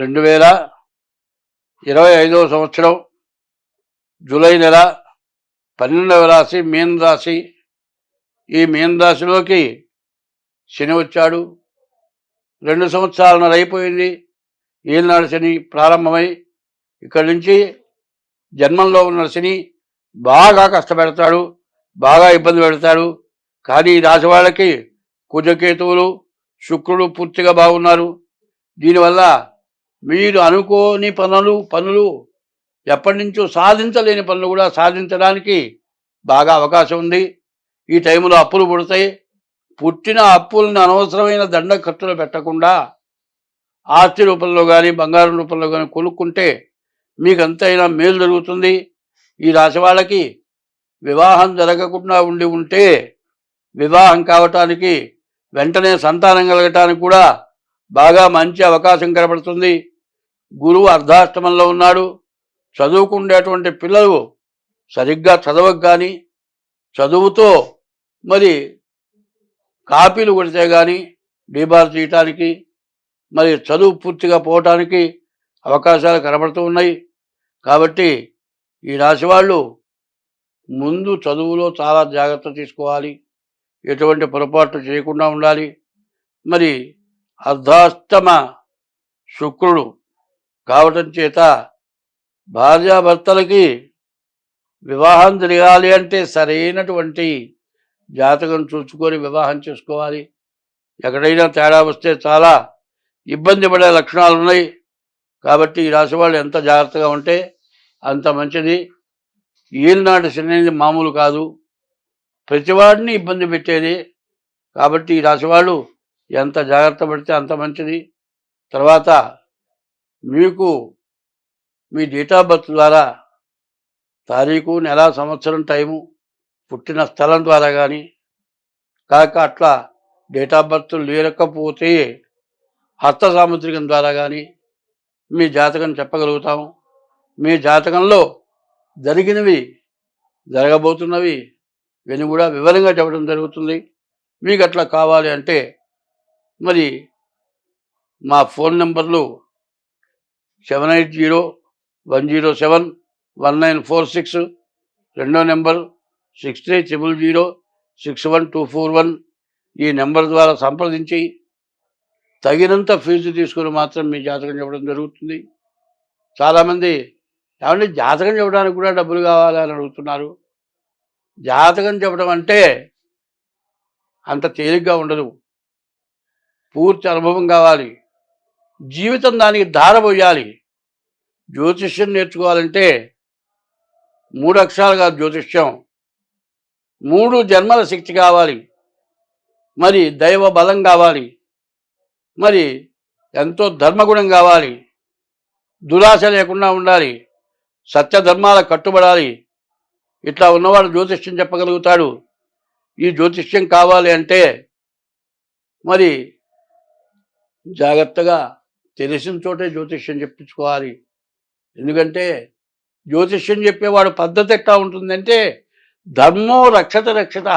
రెండు వేల ఇరవై ఐదవ సంవత్సరం జూలై నెల పన్నెండవ రాశి మీన రాశి. ఈ మీన రాశిలోకి శని వచ్చాడు. రెండు సంవత్సరాలను అయిపోయింది ఏలినాడు శని ప్రారంభమై ఇక్కడి నుంచి జన్మంలో ఉన్న శని బాగా కష్టపెడతాడు బాగా ఇబ్బంది పెడతాడు. కానీ ఈ రాశి వాళ్ళకి కుజకేతువులు శుక్రుడు పూర్తిగా బాగున్నారు. దీనివల్ల మీరు అనుకోని పనులు పనులు ఎప్పటి నుంచో సాధించలేని పనులు కూడా సాధించడానికి బాగా అవకాశం ఉంది. ఈ టైంలో అప్పులు పుడతాయి. పుట్టిన అప్పులను అనవసరమైన దండ ఖర్చులు పెట్టకుండా ఆస్తి రూపంలో కానీ బంగారం రూపంలో కానీ కొనుక్కుంటే మీకు ఎంతైనా మేలు జరుగుతుంది. ఈ రాశి వాళ్ళకి వివాహం జరగకుండా ఉండి ఉంటే వివాహం కావటానికి వెంటనే సంతానం కలగటానికి కూడా బాగా మంచి అవకాశం కనబడుతుంది. గురువు అర్ధాష్టమంలో ఉన్నాడు. చదువుకుండేటువంటి పిల్లలు సరిగ్గా చదవక కానీ చదువుతో మరి కాపీలు కొడితే కానీ డీబార్ చేయటానికి మరి చదువు పూర్తిగా పోవటానికి అవకాశాలు కనబడుతూ ఉన్నాయి. కాబట్టి ఈ రాశి వాళ్ళు ముందు చదువులో చాలా జాగ్రత్త తీసుకోవాలి. ఎటువంటి పొరపాట్లు చేయకుండా ఉండాలి. మరి అర్ధాష్టమ శుక్రుడు కావటం చేత భార్యాభర్తలకి వివాహం జరగాలి అంటే సరైనటువంటి జాతకం చూసుకొని వివాహం చేసుకోవాలి. ఎక్కడైనా తేడా వస్తే చాలా ఇబ్బంది పడే లక్షణాలు ఉన్నాయి. కాబట్టి ఈ రాశి వాళ్ళు ఎంత జాగ్రత్తగా ఉంటే అంత మంచిది. ఈనాటి శని మామూలు కాదు. ప్రతివాడిని ఇబ్బంది పెట్టేది. కాబట్టి ఈ రాశి వాళ్ళు ఎంత జాగ్రత్త పడితే అంత మంచిది. తర్వాత మీకు మీ డేట్ ఆఫ్ బర్త్ ద్వారా తారీఖు నెల సంవత్సరం టైము పుట్టిన స్థలం ద్వారా కానీ కాక అట్లా డేట్ ఆఫ్ బర్త్ లేకపోతే హస్త సాముద్రికం ద్వారా కానీ మీ జాతకం చెప్పగలుగుతాము. మీ జాతకంలో జరిగినవి జరగబోతున్నవి ఇవన్నీ కూడా వివరంగా చెప్పడం జరుగుతుంది. మీకు అట్లా కావాలి అంటే మరి మా ఫోన్ నెంబర్లు seven eight zero one zero seven one nine four six రెండో number six three triple zero six one two four one ఈ నెంబర్ ద్వారా సంప్రదించి తగినంత ఫీజు తీసుకుని మాత్రం మీ జాతకం చెప్పడం జరుగుతుంది. చాలామంది ఏమంటే జాతకం చెప్పడానికి కూడా డబ్బులు కావాలి అని అడుగుతున్నారు. జాతకం చెప్పడం అంటే అంత తేలిగ్గా ఉండదు. పూర్తి అనుభవం కావాలి. జీవితం దానికి ధారపోయాలి జ్యోతిష్యం నేర్చుకోవాలంటే మూడు అక్షరాలు కాదు జ్యోతిష్యం మూడు జన్మల శక్తి కావాలి. మరి దైవ బలం కావాలి. మరి ఎంతో ధర్మగుణం కావాలి. దురాశ లేకుండా ఉండాలి. సత్యధర్మాల కట్టుబడాలి. ఇట్లా ఉన్నవాడు జ్యోతిష్యం చెప్పగలుగుతాడు. ఈ జ్యోతిష్యం కావాలి అంటే మరి జాగ్రత్తగా తెలిసిన చోటే జ్యోతిష్యం చెప్పించుకోవాలి. ఎందుకంటే జ్యోతిష్యం చెప్పేవాడు పద్ధతి ఎట్లా ఉంటుందంటే ధర్మో రక్షత రక్షత.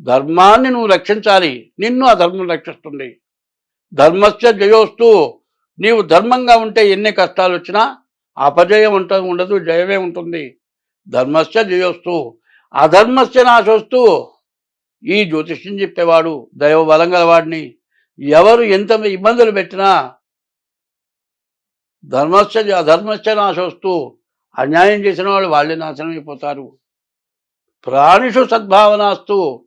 ధర్మాన్ని నువ్వు రక్షించాలి. నిన్ను ఆ ధర్మం రక్షిస్తుంది. ధర్మస్య జయోస్తు. నీవు ధర్మంగా ఉంటే ఎన్ని కష్టాలు వచ్చినా అపజయం ఉంట ఉండదు జయమే ఉంటుంది. ధర్మస్య జయోస్తు. అధర్మస్య నాశోస్తు. ఈ జ్యోతిష్యం చెప్పేవాడు దైవ బలం గలవాడిని. ఎవరు ఎంత ఇబ్బందులు పెట్టినా ధర్మశ్చ అధర్మశ్చ నాశోస్తు. అన్యాయం చేసిన వాళ్ళు వాళ్ళే నాశనం అయిపోతారు. ప్రాణిషు సద్భావనాస్తు.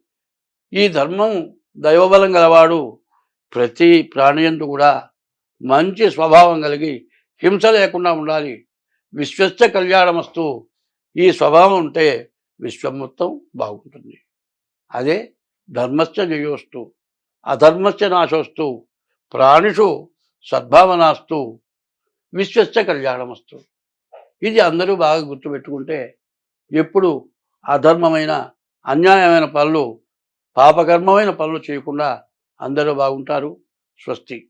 ఈ ధర్మం దైవబలం గలవాడు ప్రతి ప్రాణియందు కూడా మంచి స్వభావం కలిగి హింస లేకుండా ఉండాలి. విశ్వస్థ కళ్యాణమస్తు. ఈ స్వభావం ఉంటే విశ్వం మొత్తం బాగుంటుంది. అదే ధర్మశ్చ జయోస్తు. అధర్మశ్చ నాశోస్తు. ప్రాణిషు సద్భావనాస్తు. విశ్వస్య కళ్యాణమస్తు ఇది అందరూ బాగా గుర్తుపెట్టుకుంటే ఎప్పుడు అధర్మమైన అన్యాయమైన పనులు పాపకర్మమైన పనులు చేయకుండా అందరూ బాగుంటారు. స్వస్తి.